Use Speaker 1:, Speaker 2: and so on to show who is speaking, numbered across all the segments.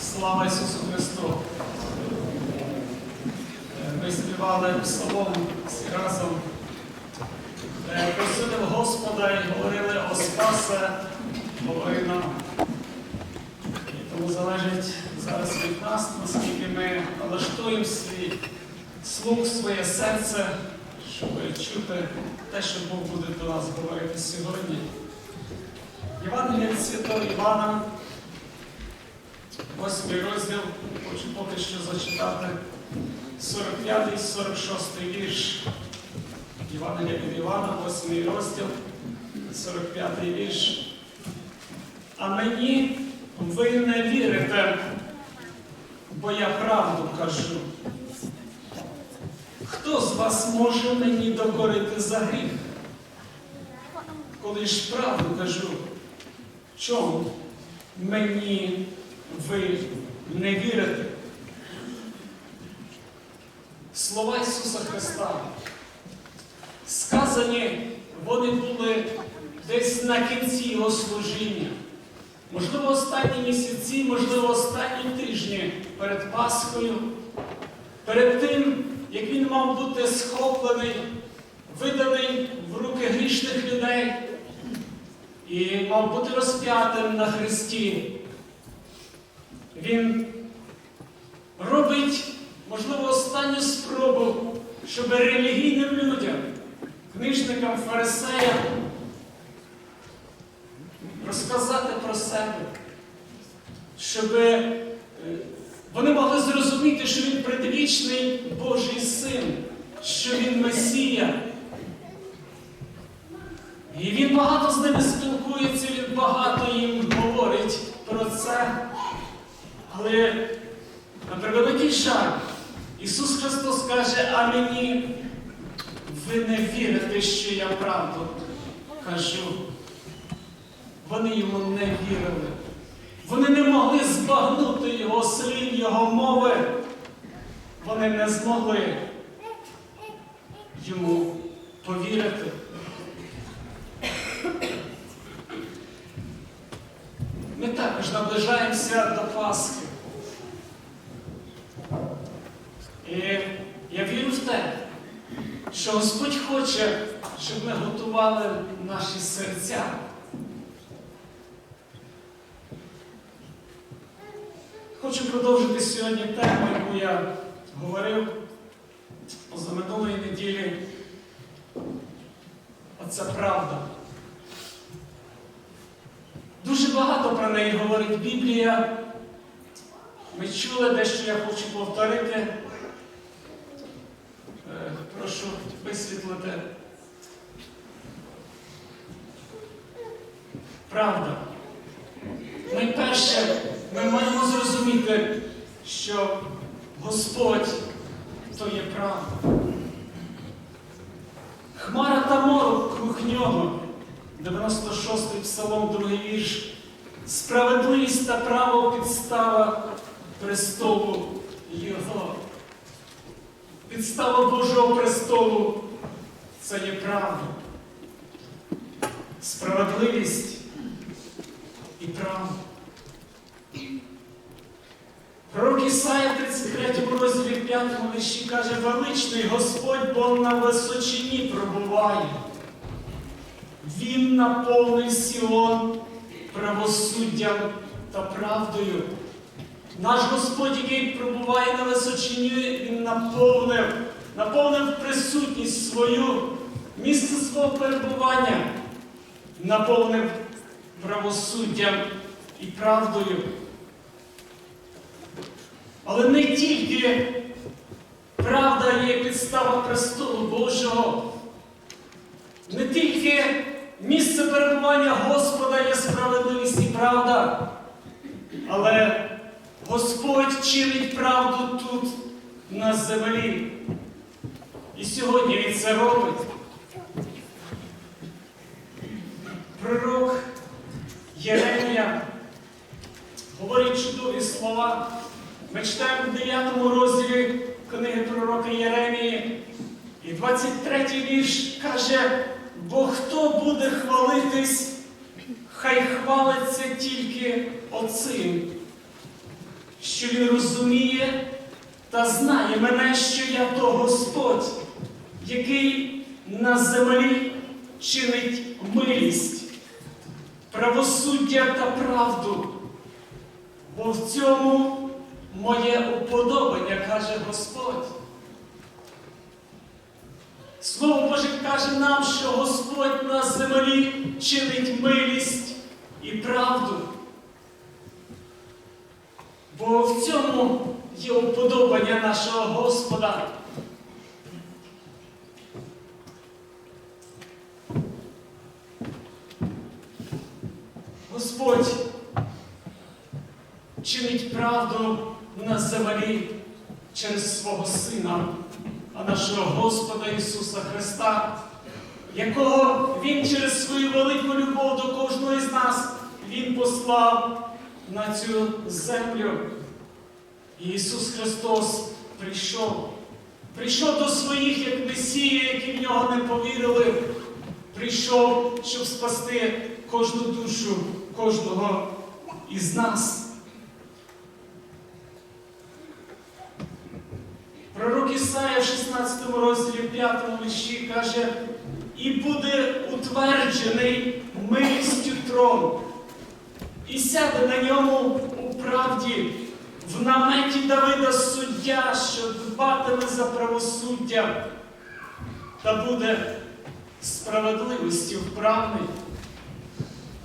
Speaker 1: Слава Ісусу Христу! Ми співали псалом всі разом. Е, Просили Господа і говорили о спасе, говори нам. І тому залежить зараз від нас, наскільки ми налаштуємо свій слух, своє серце, щоб чути те, що Бог буде до нас говорити сьогодні. Євангелія Святого Івана, восьмий розділ, хочу поки що зачитати 45-46 вірш. Євангелія від Івана, 8 розділ, 45 вірш. А мені ви не вірите, бо я правду кажу. Хто з вас може мені докорити за гріх? Коли ж правду кажу, чому мені ви не вірите? Слова Ісуса Христа. Сказані, вони були десь на кінці Його служіння. Можливо, останні місяці, можливо, останні тижні перед Пасхою, перед тим, як він мав бути схоплений, виданий в руки грішних людей і мав бути розп'ятим на Христі. Він робить, можливо, останню спробу, щоб релігійним людям, книжникам, фарисеям розказати про себе, щоб е, вони могли зрозуміти, що він предвічний Божий син, що він Месія. І він багато з ними спілкується, він багато їм говорить про це. Але на превеликий жаль, Ісус Христос каже, а мені ви не вірите, що я правду кажу. Вони йому не вірили. Вони не могли збагнути його слів, його мови. Вони не змогли йому повірити. Ми також наближаємося до Пасхи. І я вірю в те, що Господь хоче, щоб ми готували наші серця. Хочу продовжити сьогодні тему, яку я говорив позаминулої неділі. Оце правда. Дуже багато про неї говорить Біблія. Ми чули дещо я хочу повторити. Прошу висвітлити. Правда. Найперше, ми маємо зрозуміти, що Господь то є правда. Хмара та морок круг нього, 96-й псалом, другий вірш. Справедливість та право підстава престолу Його. Підстава Божого престолу це є правда. Справедливість і право. Пророк Ісая в 33 розділі 5 вищі каже, величний Господь, бо на височині пробуває. Він наповнив Сіон правосуддям та правдою. Наш Господь, який пробуває на височині, Він наповнив, наповнив присутність свою, місце свого перебування, наповнив правосуддям і правдою. Але не тільки правда є підстава престолу Божого, не тільки місце перебування Господа є справедливість і правда, але Господь чинить правду тут, на землі. І сьогодні Він це робить. Пророк Єремія говорить чудові слова. Ми читаємо в 9 розділі книги пророка Єремії. І 23 вірш каже, бо хто буде хвалитись, хай хвалиться тільки оцим, що Він розуміє та знає мене, що я то Господь, який на землі чинить милість, правосуддя та правду. Бо в цьому моє уподобання, каже Господь. Слово Боже каже нам, що Господь на землі чинить милість і правду. Бо в цьому є уподобання нашого Господа. Господь чинить правду на землі через свого Сина, а нашого Господа Ісуса Христа, якого Він через свою велику любов до кожного із нас Він послав на цю землю. Ісус Христос прийшов. Прийшов до своїх, як Месія, які в нього не повірили. Прийшов, щоб спасти кожну душу, кожного із нас. Пророк Ісая в 16 розділі 5 вищі каже, і буде утверджений милістю трон, і сяде на ньому у правді, в наметі Давида суддя, що дбатиме за правосуддя, та буде справедливістю вправний.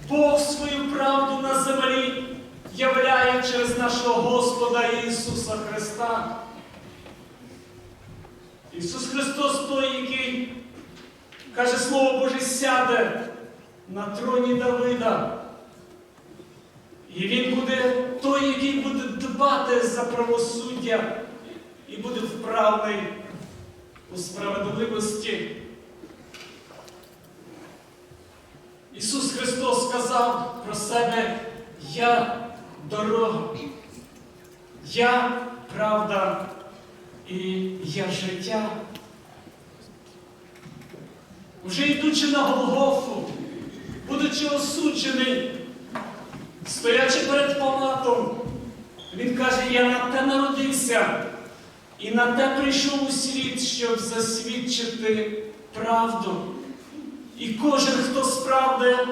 Speaker 1: Бог свою правду на землі являє через нашого Господа Ісуса Христа. Ісус Христос той, який, каже Слово Боже, сяде на троні Давида. І Він буде той, який буде дбати за правосуддя і буде вправний у справедливості. Ісус Христос сказав про себе, я дорога, я правда і я життя. Вже йдучи на Голгофу, будучи осуджений, стоячи перед Палатом, він каже, я на те народився і на те прийшов у світ, щоб засвідчити правду. І кожен, хто справде,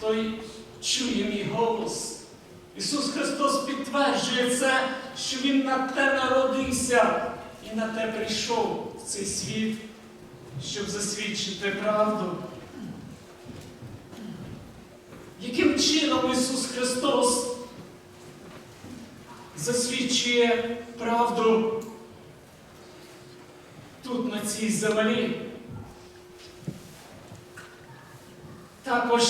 Speaker 1: той чує мій голос. Ісус Христос підтверджує це, що Він на те народився і на те прийшов в цей світ, щоб засвідчити правду. Чином Ісус Христос засвідчує правду тут, на цій землі? Також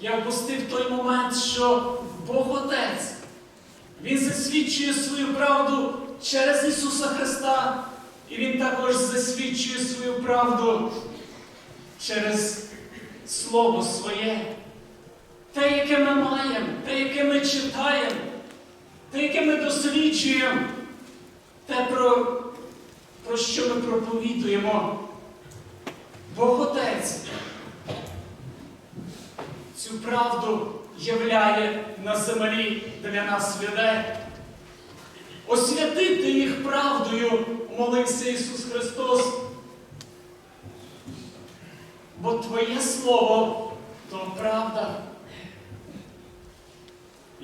Speaker 1: я впустив той момент, що Бог Отець, Він засвідчує свою правду через Ісуса Христа, і Він також засвідчує свою правду через Слово Своє. Те, яке ми маємо, те, яке ми читаємо, те, яке ми досліджуємо, те, про, про що ми проповідуємо. Бог Отець цю правду являє на землі для нас людей. Освятити їх правдою, молився Ісус Христос. Бо Твоє Слово то правда.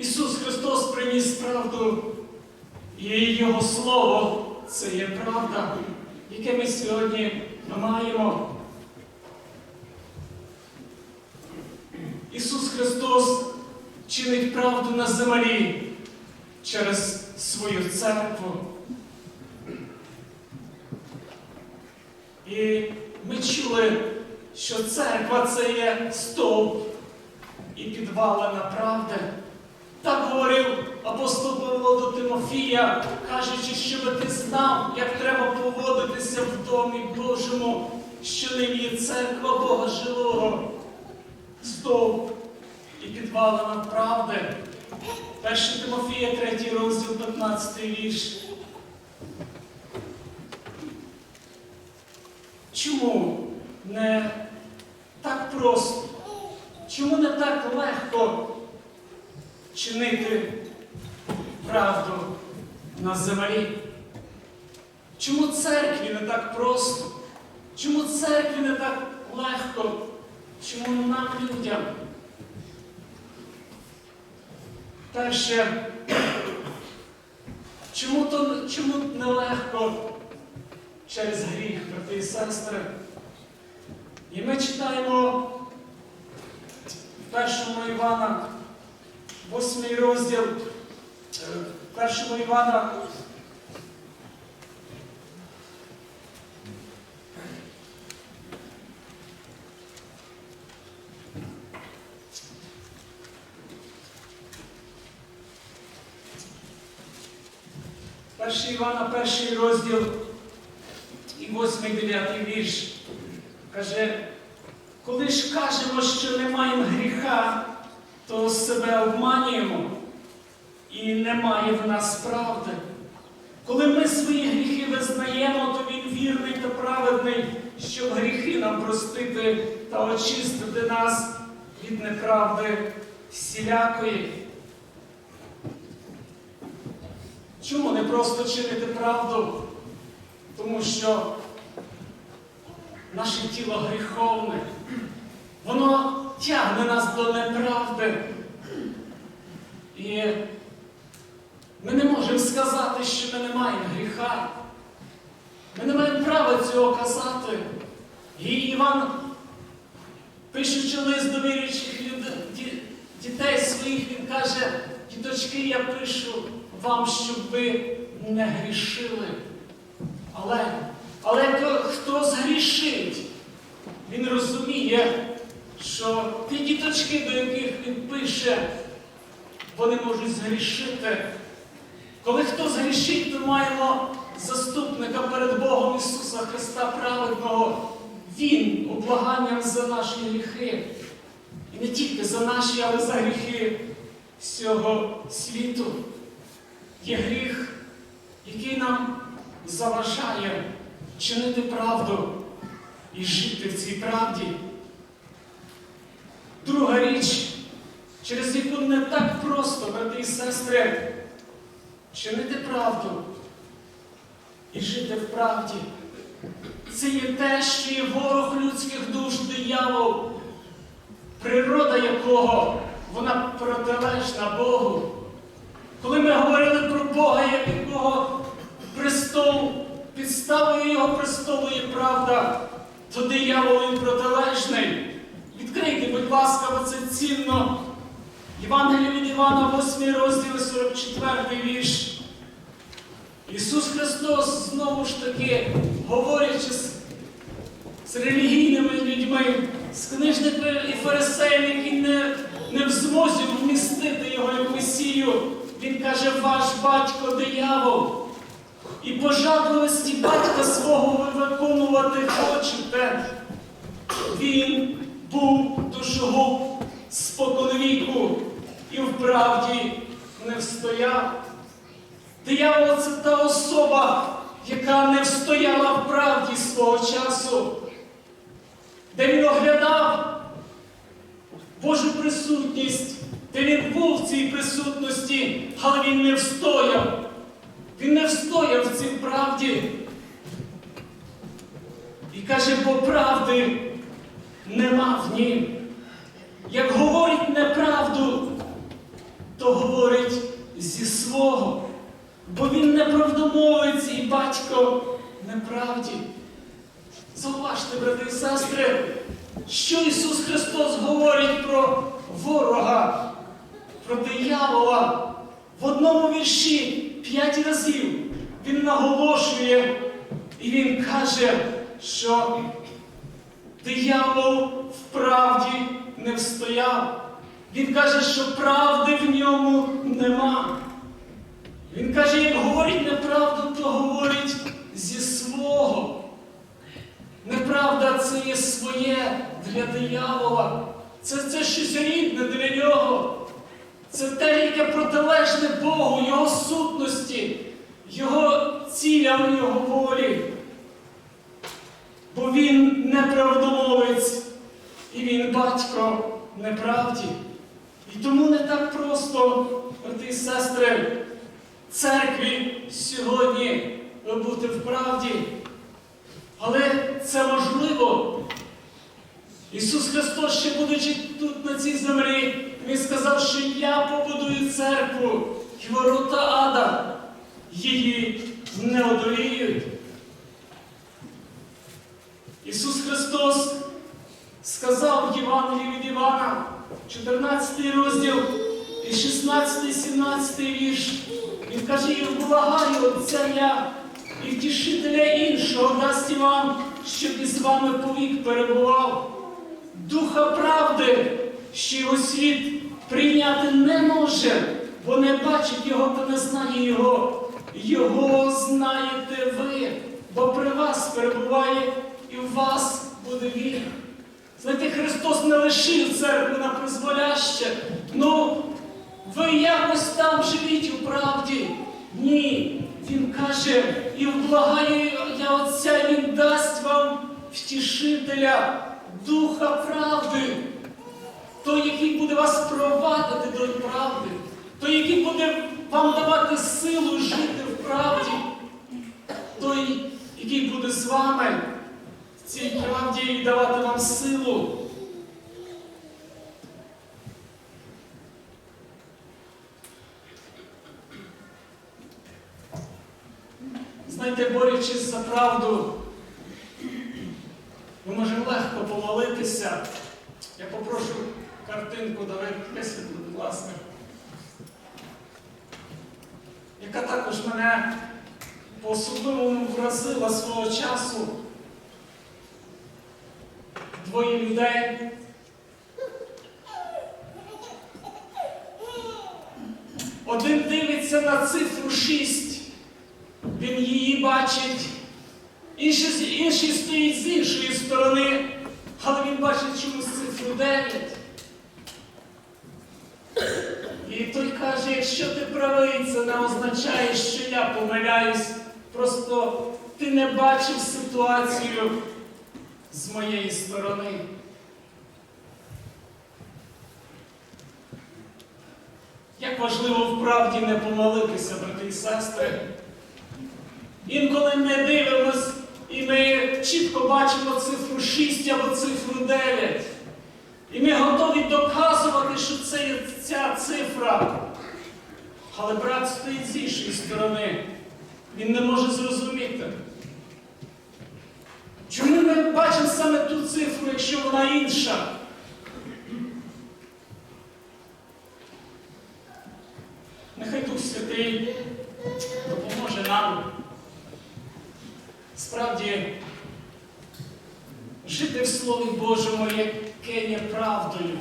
Speaker 1: Ісус Христос приніс правду, і Його Слово це є правда, яке ми сьогодні маємо. Ісус Христос чинить правду на землі через свою церкву. І ми чули, що церква це є стовп і підвалина правди. Так говорив апостол Павло до Тимофія, кажучи, щоб ти знав, як треба поводитися в домі Божому, що ним є церква Бога живого стовп і підвалина правди. 1 Тимофія, 3 розділ, 15 вірш. Чому не так просто? Чому не так легко чинити правду на землі? Чому церкві не так просто? Чому церкві не так легко? Чому нам, людям? Перше, чому, то, чому нелегко через гріх, брати і сестри? І ми читаємо в першому Івана, восьмий розділ, е, в першому Івана. Перший Івана, перший розділ і восьмий дев'ятий вірш. Каже, коли ж кажемо, що не маємо гріха, то себе обманюємо і немає в нас правди. Коли ми свої гріхи визнаємо, то Він вірний та праведний, щоб гріхи нам простити та очистити нас від неправди всілякої. Чому не просто чинити правду? Тому що наше тіло гріховне, воно тягне нас до неправди. І ми не можемо сказати, що ми не маємо гріха. Ми не маємо права цього казати. І Іван, пишучи лист до віруючих дітей своїх, він каже, діточки, я пишу вам, щоб ви не грішили. Але, але хто згрішить, він розуміє, що ті діточки, до яких він пише, вони можуть згрішити. Коли хто згрішить, то маємо заступника перед Богом Ісуса Христа праведного. Він облаганням за наші гріхи. І не тільки за наші, але за гріхи всього світу. Є гріх, який нам заважає чинити правду і жити в цій правді. Друга річ, через яку не так просто, брати і сестри, чинити правду і жити в правді. Це є те, що є ворог людських душ, диявол, природа якого вона протилежна Богу. Коли ми говорили про Бога, як якого престол, підставою його престолу є правда, то диявол він протилежний. Відкрийте, будь ласка, бо це цінно. Євангеліє від Івана, 8 розділ, 44 вірш. Ісус Христос знову ж таки, говорячи з, з релігійними людьми, з книжниками і фарисеями, які не, не в змозі вмістити його як Месію, Він каже, ваш батько диявол. І пожадливості батька свого ви виконувати хочете. Він був душогуб споконвіку і в правді не встояв. Диявол це та особа, яка не встояла в правді свого часу, де він оглядав Божу присутність, де він був в цій присутності, але він не встояв. Він не встояв в цій правді. І каже, бо правди нема в нім. Як говорить неправду, то говорить зі свого. Бо він неправдомовець і батько неправді. Зауважте, брати і сестри, що Ісус Христос говорить про ворога, про диявола. В одному вірші п'ять разів Він наголошує і Він каже, що диявол в правді не встояв. Він каже, що правди в ньому нема. Він каже, як говорить неправду, то говорить зі свого. Неправда це є своє для диявола. Це, це щось рідне для нього. Це те, яке протилежне Богу, Його сутності, Його цілям, Його волі. Бо він неправдомовець, і він батько неправді. І тому не так просто, брати і сестри, церкві сьогодні бути в правді. Але це можливо. Ісус Христос, ще будучи тут на цій землі, Він сказав, що я побудую церкву і ворота ада її не одоліють. Ісус Христос сказав Євангелії від Івана, 14 розділ і 16, 17 вірш. Він каже, і вблагаю Отця я, і втішителя іншого дасть вам, щоб із вами повік перебував. Духа правди, що його світ прийняти не може, бо не бачить його та не знає його. Його знаєте ви, бо при вас перебуває і в вас буде він. Знаєте, Христос не лишив церкву на призволяще. Ну, ви якось там живіть у правді. Ні. Він каже, і вблагаю я Отця, Він дасть вам втішителя, Духа правди, той, який буде вас провадити до правди, той, який буде вам давати силу жити в правді, той, який буде з вами цій правді і давати вам силу. Знаєте, борючись за правду, ми можемо легко помолитися. Я попрошу картинку Давид висвітлити, будь ласка. Яка також мене по-особливому вразила свого часу. Двоє людей. Один дивиться на цифру 6, він її бачить, інший, інший стоїть з іншої сторони, але він бачить чомусь цифру 9. І той каже, якщо ти правий, це не означає, що я помиляюсь. Просто ти не бачив ситуацію з моєї сторони. Як важливо вправді не помилитися, брати і сестри. Інколи не дивимось, і ми чітко бачимо цифру 6 або цифру 9. І ми готові доказувати, що це є ця цифра. Але брат стоїть з іншої сторони. Він не може зрозуміти. Ми бачимо саме ту цифру, якщо вона інша? Нехай Дух Святий допоможе нам справді жити в Слові Божому, яке є правдою,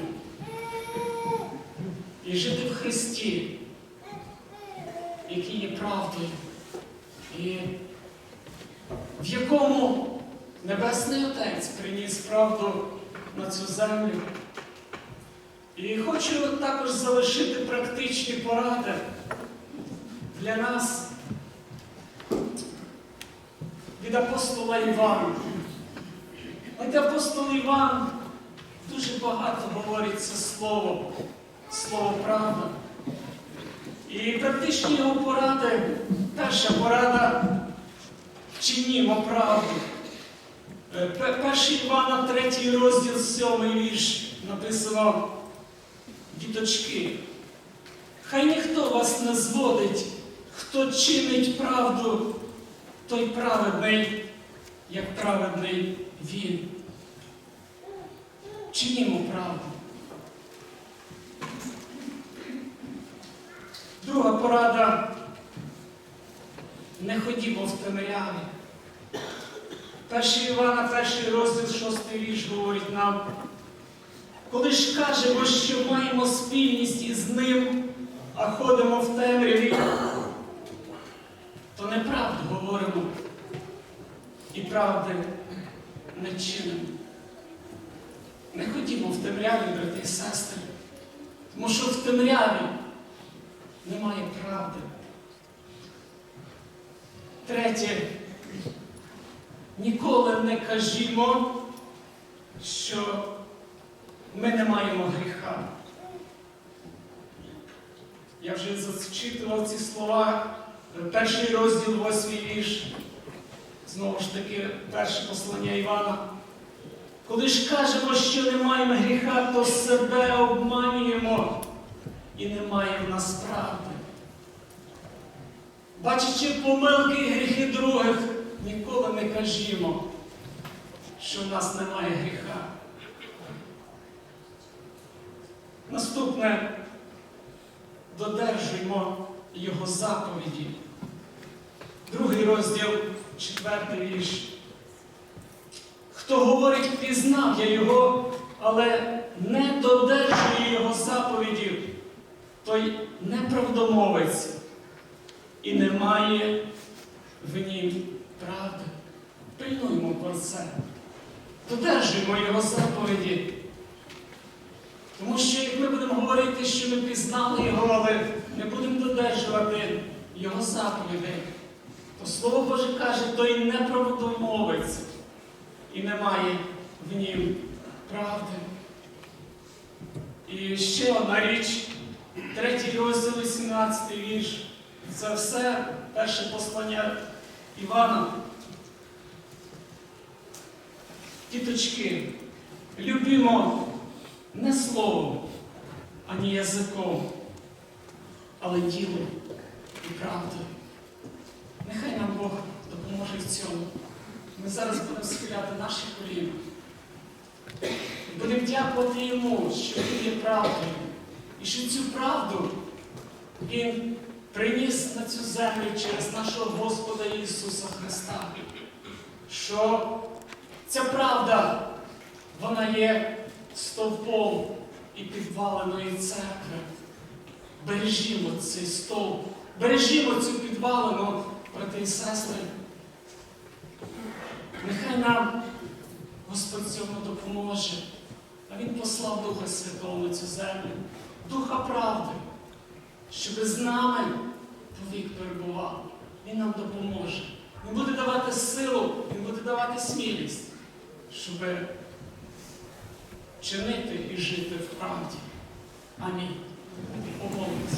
Speaker 1: і жити в Христі, який є правдою, і в якому Небесний Отець приніс правду на цю землю. І хочу також залишити практичні поради для нас від апостола Івана. От апостол Іван дуже багато говорить це слово, слово правда. І практичні його поради, перша порада чинімо правду. Е, пе- Перший Івана, третій розділ, сьомий вірш написано діточки. Хай ніхто вас не зводить, хто чинить правду, той праведний, як праведний він. Чинімо правду. Друга порада. Не ходімо в темряві. Перший Івана, перший розділ, шостий вірш говорить нам. Коли ж кажемо, що маємо спільність із ним, а ходимо в темряві, то неправду говоримо і правди не чинимо. Не ходімо в темряві, брати і сестри, тому що в темряві немає правди. Третє. Ніколи не кажімо, що ми не маємо гріха. Я вже зачитував ці слова перший розділ, восьмий вірш. Знову ж таки, перше послання Івана. Коли ж кажемо, що не маємо гріха, то себе обманюємо і немає в нас правди. Бачачи помилки і гріхи других, ніколи не кажімо, що в нас немає гріха. Наступне додержуємо його заповіді. Другий розділ, четвертий вірш. Хто говорить, пізнав я його, але не додержує його заповідів, той неправдомовець і немає в нім правди. Пильнуємо про це. Додержуємо його заповіді. Тому що як ми будемо говорити, що ми пізнали його, але не будемо додержувати його заповідей, то Слово Боже каже, той неправдомовець і немає в нім правди. І ще одна річ, третій розділ, 18 вірш. Це все перше послання Івана. Діточки, любімо не словом, ані язиком, але ділом і правдою. Нехай нам Бог допоможе в цьому. Ми зараз будемо схиляти наші коліна. Будемо дякувати йому, що він є правдою. І що цю правду Він приніс на цю землю через нашого Господа Ісуса Христа. Що ця правда, вона є стовпом і підваленої церкви. Бережімо цей стовп, бережімо цю підвалену, брати і сестри. Нехай нам Господь цьому допоможе. А Він послав Духа Святого на цю землю, Духа правди, щоб з нами повік перебував. Він нам допоможе. Він буде давати силу, Він буде давати смілість, щоб чинити і жити в правді. Амінь. Помолимося.